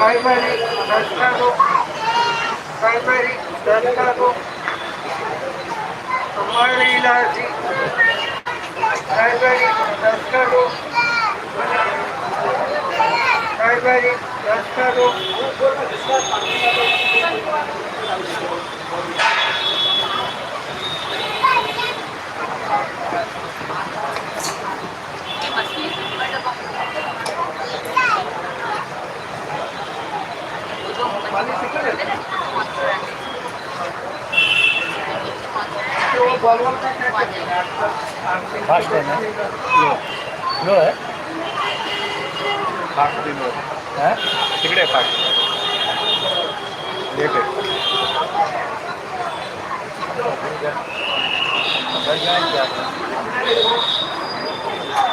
primary Dastado, primary Dastado, हमारे इलाजी primary Dastado, primary Nastado, Thank you. Fast आहे ना? लो लो आहे? फास्ट दिलो हां तिकडे फास्ट लेट आहे.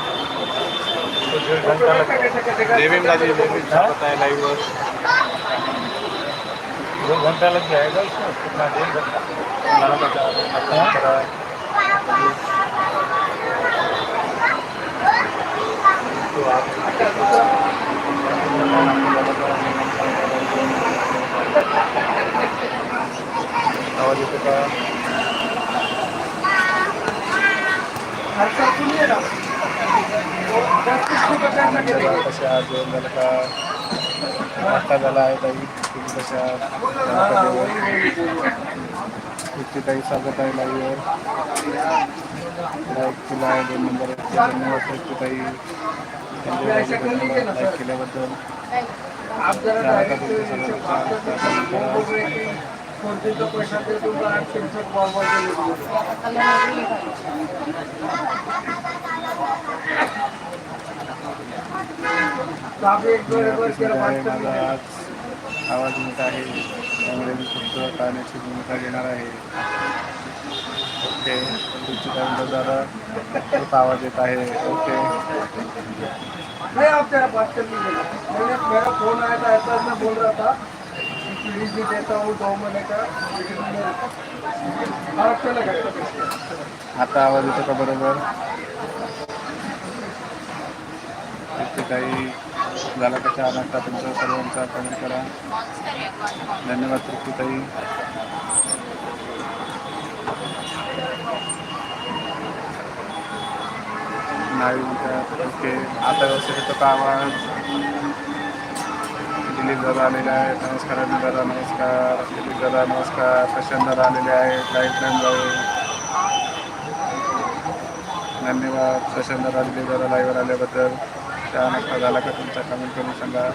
तो दीड घंटा लग देवीन दादी देवीन हाँ? पता है लाइव वर दो घंटा लग जाएगा इसमें कितना डेढ़ घंटा. तो आप आवाज का? कशा झालं का? नाश्ता झाला आहे ताई? तुम्ही कशा झाला का जेवण? इतकी ताई स्वागत आहे लाईव्हवर लाईक केला आहे दोन नंबर धन्यवाद इतकी ताई लाईक केल्याबद्दल आप जरा झाला आवाज मोठा आहे. त्यामुळे मी फक्त टाळण्याची भूमिका घेणार आहे. ओके. जरा खूप आवाज येत आहे. ओके. नहीं आप जरा बात कर लीजिए ना मैंने मेरा फोन आया था ऐसा मैं बोल रहा था कि प्लीज भी देता हूँ दो महीने का? लेकिन मैं- चलेगा आता आवाज येतो का बरोबर? काही झाला का चहा तुमचा सर्वांचा? कमेंट करा. धन्यवाद तृप्तीताई. नाही ओके. आता व्यवस्थित येतो का आवाज? दिलीप दादा आलेले आहेत. नमस्कार अनिल दादा नमस्कार. दिलीप दादा नमस्कार. प्रशांत दादा आलेले आहेत. लाईफ लाईन जाऊ धन्यवाद. प्रशांत दादा दिलीप दादा लाईव्हवर आल्याबद्दल. त्या नाश्ता झाला का तुमचा कमेंट करून सांगा?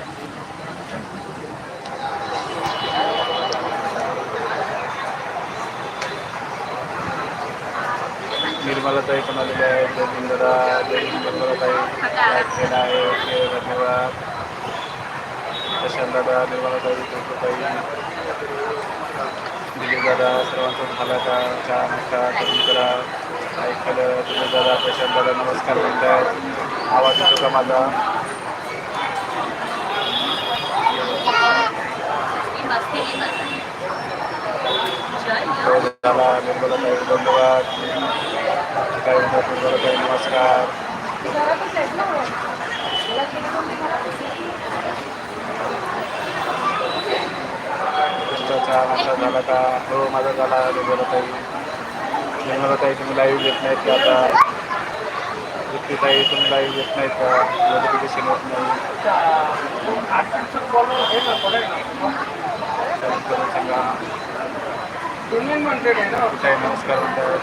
निर्मलाताई पण आलेले आहेत जय हिंद दादा जय हिंद निर्मलाताई लाईक केला आहे ओके धन्यवाद. प्रशांत दादा निर्मलाताई कृष्णताई दिलीप दादा सर्वांचं झाला का चहा नाश्ता करून करा. लाईक केलं दिलीप दादा प्रशांत दादा नमस्कार म्हणतात आवाज येतो का माझा हो झाला निर्मलाताई धन्यवाद काय म्हणतात निर्मलाताई नमस्कार तुमचा चहा नाश्ता झाला का हो माझा झाला निर्मलाताई निर्मलाताई तुम्ही लाईव्ह घेत नाहीत का आता तृप्तीताई तुम्ही लाईव्ह घेत नाहीत का नोटिफिकेशन होत नाही है है नमस्कार म्हणतात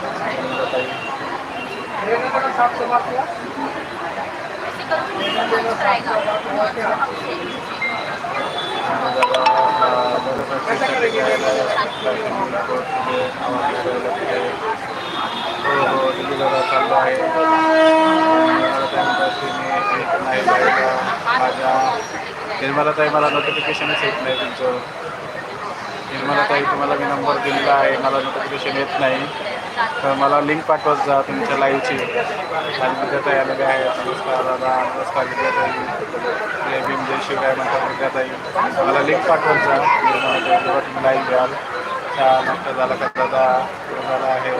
हो हो दिल्ली चाललो आहे. माझ्या निर्मलाताई मला नोटिफिकेशनच येत नाही तुमचं. निर्मलाताई तुम्हाला मी नंबर दिलेला आहे. मला नोटिफिकेशन येत नाही. तर मला लिंक पाठवत जा तुमच्या लाईव्हची आणि विद्याताई आलेले आहे नमस्कार दादा. नमस्कार विद्याताई. जय भीम जय शिवराय म्हणतात विद्याताई. मला लिंक पाठवत जा. निर्मलाताई जेव्हा तुम्ही लाईव्ह घ्याल छान नाश्ता झाला का दादा? झाला आहे.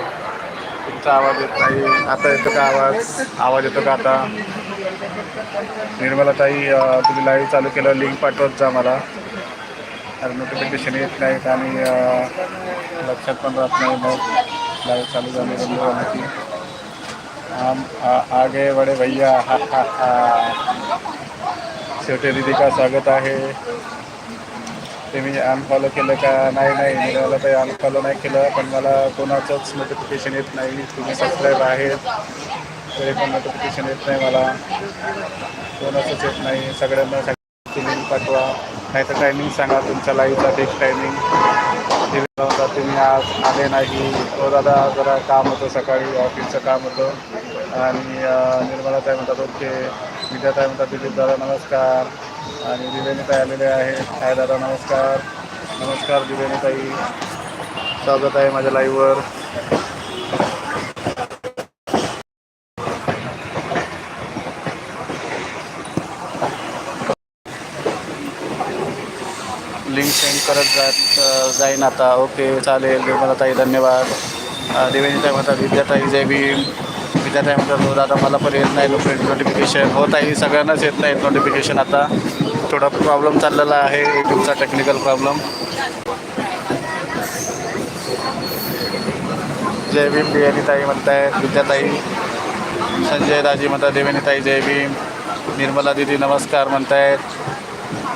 तुमचा आवाज येत नाही. आता येतो का आवाज? आवाज येतो का आता? निर्मला ताई तुम्ही लाईव्ह चालू केलं. लिंक पाठवत जा मला. नोटिफिकेशन येत नाहीत आणि लक्षात पण राहत नाही मग. लाईव्ह चालू झाली बंद झाली आगे बडे भैया हा हा हा. शेवटी दीदी स्वागत आहे. ते मी अनफॉलो केलं का? नाही नाही. मी मला ते अनफॉलो नाही केलं पण मला कोणाचंच नोटिफिकेशन येत नाही. तुम्ही सबस्क्राईब आहेत तरी पण नोटिफिकेशन येत नाही मला. कोणाचंच येत नाही. सगळ्यांना तुम्ही पाठवा. नाही तर टायमिंग सांगा. तुमच्या लाईव्हचा फिक्स टायमिंग होता तुम्ही आज आले नाही. तो दादा जरा काम होतं सकाळी. ऑफिसचं काम होतं. आणि निर्मला ताई म्हणतात ओके. विद्या ताई म्हणतात दिलीप दादा नमस्कार. आणि दिवेनी आलेले आहेत हाय दादा नमस्कार. नमस्कार दिवेनीताई स्वागत आहे माझ्या लाईव्हवर लिंक सेंड करत जात जाईन आता. ओके चालेल. निर्मला ताई धन्यवाद. देवेंद्रताई देवेनी म्हणतात विद्याताई जय भीम. विद्याताई टाईमचा हो आता मला पण येत नाही नोटिफिकेशन हो ताई सगळ्यांनाच येत नाहीत नोटिफिकेशन आता. थोडा प्रॉब्लेम चाललेला आहे यूट्यूबचा टेक्निकल प्रॉब्लेम जय भीम देवेनी ताई म्हणतायत विद्याताई. संजय राजी म्हणतात देवेनीताई जय भीम. निर्मला दिदी नमस्कार म्हणतायत.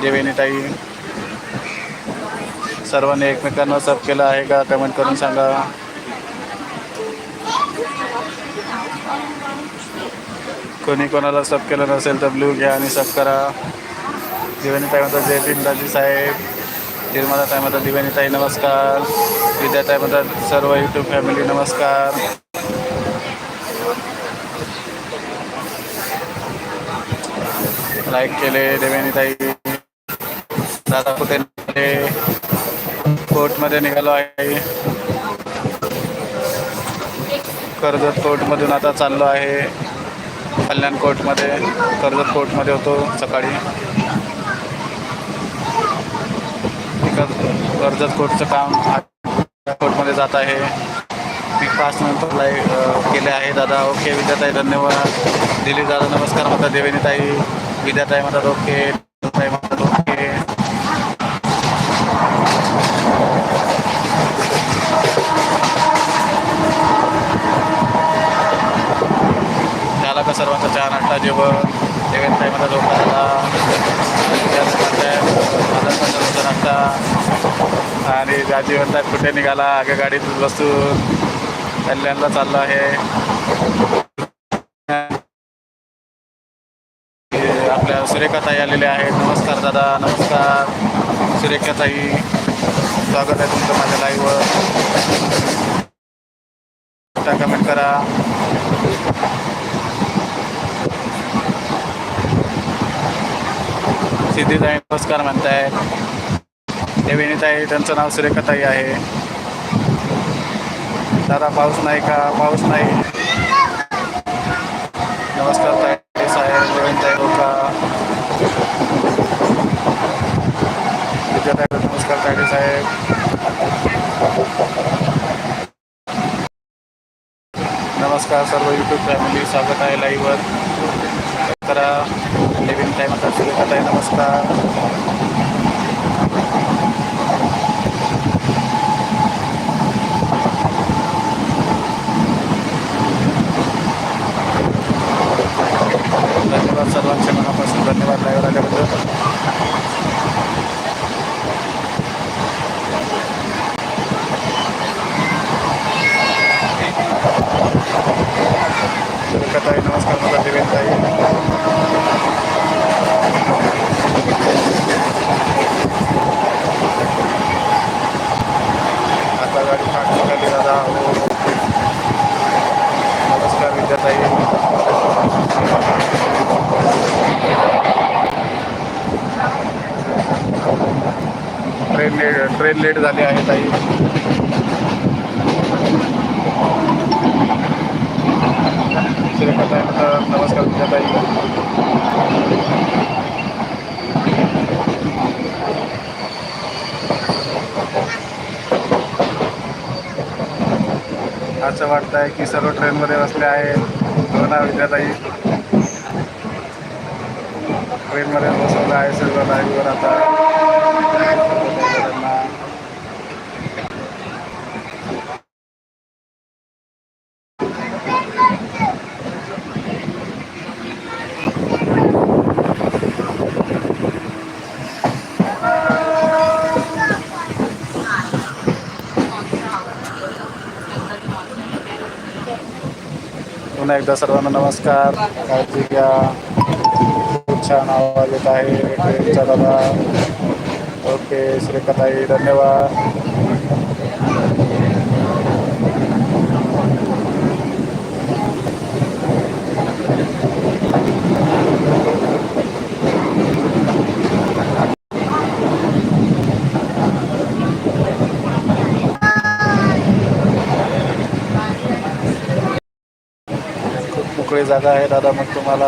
देवेनीताई सर्वांनी एकमेकांना सब केलं आहे का? कमेंट करून सांगा. कोणी कोणाला सब केलं नसेल तर ब्लू घ्या आणि सब करा. दिवाणी ताई म्हणतात जय भीम साहेब. निर्मला ताई म्हणतात दिवाणी ताई नमस्कार. विद्याताई म्हणतात सर्व यूट्यूब फॅमिली नमस्कार. लाईक केले देवेनी ताई. दादा कुठे निघाले? कोर्टमध्ये निघालो आहे. कर्जत कोर्टमधून आता चाललो आहे. कल्याण कोर्टमध्ये कर्जत कोर्टमध्ये होतो सकाळी. कर्ज- कर्जत कोर्टचं काम कोर्टमध्ये जात आहे. मी पाच नंतर लाई केले आहे. दादा ओके विद्याताई धन्यवाद. दिलीप दादा नमस्कार म्हणतात देवेनीताई विद्याताई म्हणतात ओके. म्हणतात ओके. सर्वांचा चहा नाश्ता जेवण जेवण ताई माझा झोपा झाला. सर्वांचा नाश्ता आणि दाजी म्हणतात कुठे निघाला? आगे गाडीत बसून कल्याणला चाललो आहे. हे आपल्या सुरेखाताई आलेल्या आहेत. नमस्कार दादा नमस्कार. सुरेखाताई स्वागत आहे तुमचं माझ्या लाईव्हवर कमेंट करा. सिद्धीताई नमस्कार म्हणताय. देविनीताई त्यांचं नाव सुरेखाताई आहे. दादा पाऊस नाही का? पाऊस नाही. नमस्कार ताई साहेब देवेनताई लोका. विद्याताई नमस्कार तायडे साहेब. नमस्कार सर्व यूट्यूब फॅमिली स्वागत आहे लाईव्हवर करा लिव्हिंग टाईम आता सुरेखात नमस्कार. धन्यवाद सर्वांचे मनापासून. धन्यवाद लाईव्ह आल्याबद्दल सुरेखात आहे नमस्कार मला देवेन ताई आता गाडी फाट निघाली दादा हो नमस्कार विद्याताई ट्रेन लेट झाली आहे ताई. श्रीकांत आहे म्हणतात नमस्कार असं वाटतं आहे की सर्व ट्रेनमध्ये बसले आहे. कोरोना विद्याताई ट्रेनमध्ये बसवलं आहे सर्व लाईव्हवर आता. पुन्हा एकदा सर्वांना नमस्कार. काळजी घ्या खूप छान आवाज येत आहे. दादा ओके श्रीकथाई धन्यवाद. मोकळी जागा आहे दादा मग तुम्हाला